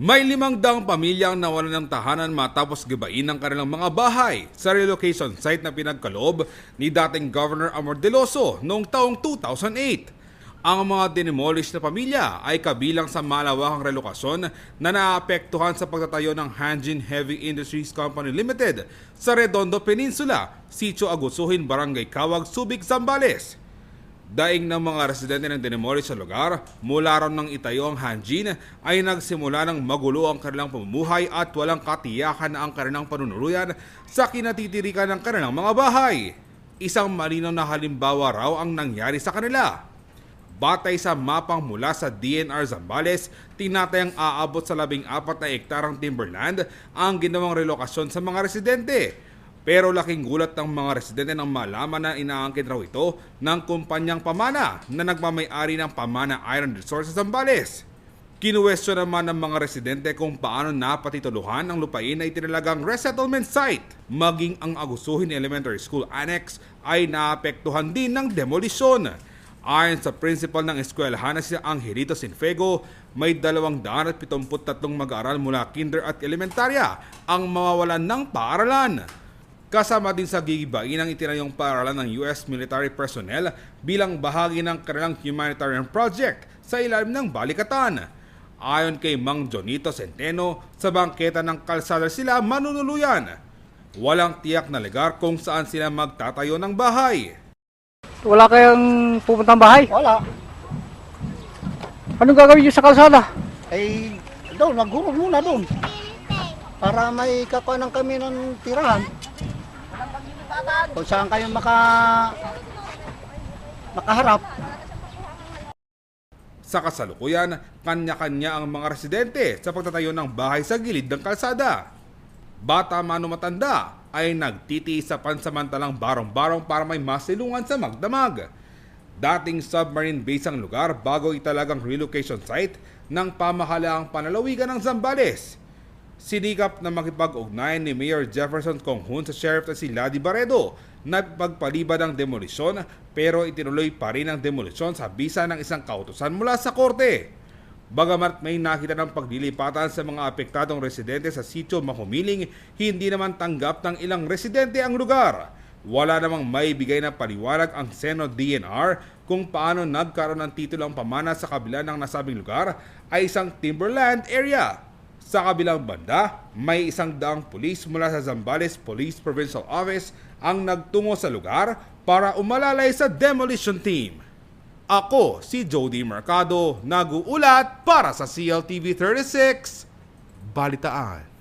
May limang daang pamilyang nawalan ng tahanan matapos gibain ng kanilang mga bahay sa relocation site na pinagkaloob ni dating Governor Amor Deloso noong taong 2008. Ang mga dinemolish na pamilya ay kabilang sa malawakang relokasyon na naapektuhan sa pagtatayo ng Hanjin Heavy Industries Company Limited sa Redondo Peninsula, Sitio Agusuhin, Barangay Kawag, Subic, Zambales. Daing ng mga residente ng dinemolish sa lugar, mula ron ng itayo ang Hanjin ay nagsimula ng magulo ang kanilang pamumuhay at walang katiyakan na ang kanilang panunuluyan sa kinatitirikan ng kanilang mga bahay. Isang malinaw na halimbawa raw ang nangyari sa kanila. Batay sa mapang mula sa DNR Zambales, tinatayang aabot sa labing apat na ektarang timberland ang ginawang relokasyon sa mga residente. Pero laking gulat ng mga residente nang malaman na inaangkin raw ito ng kumpanyang pamana na nagmamayari ng Pamana Iron Resources Zambales. Kinuwestiyon naman ng mga residente kung paano napatituluhan ang lupain na itinalagang resettlement site. Maging ang Agusuhin Elementary School Annex ay naapektuhan din ng demolisyon. Ayon sa principal ng eskwelahan na si Angelito Sinfego, may 273 mag-aaral mula kinder at elementarya ang mawawalan ng paaralan. Kasama din sa gigibain ang itinayong paaralan ng US military personnel bilang bahagi ng kanilang humanitarian project sa ilalim ng balikatan. Ayon kay Mang Jonito Centeno, sa bangketa ng kalsada sila manunuluyan. Walang tiyak na lugar kung saan sila magtatayo ng bahay. Wala kayong pupuntang bahay? Wala. Anong gagawin niyo sa kalsada? Ay, doon, maghurog muna doon. Para may kakuanan kami ng tirahan. Kung saan kayo maka makaharap. Sa kasalukuyan, kanya-kanya ang mga residente sa pagtatayo ng bahay sa gilid ng kalsada. Bata man o matanda ay nagtitiis sa pansamantalang barong-barong para may masilungan sa magdamag. Dating submarine base ang lugar bago italagang relocation site ng pamahalaang panalawigan ng Zambales. Sinikap na makipag-ugnayan ni Mayor Jefferson Conghun sa sheriff na si Ladi Baredo na pagpaliban ng demolisyon pero itinuloy pa rin ang demolisyon sa bisa ng isang kautusan mula sa korte. Bagamat may nakita ng paglilipatan sa mga apektadong residente sa sitio Mahumiling, hindi naman tanggap ng ilang residente ang lugar. Wala namang may bigay na paliwanag ang Seno DNR kung paano nagkaroon ng titulo ang pamana sa kabila ng nasabing lugar ay isang timberland area. Sa kabilang banda, may isang daang pulis mula sa Zambales Police Provincial Office ang nagtungo sa lugar para umalalay sa demolition team. Ako si Jody Mercado, nag-uulat para sa CLTV 36, Balitaan.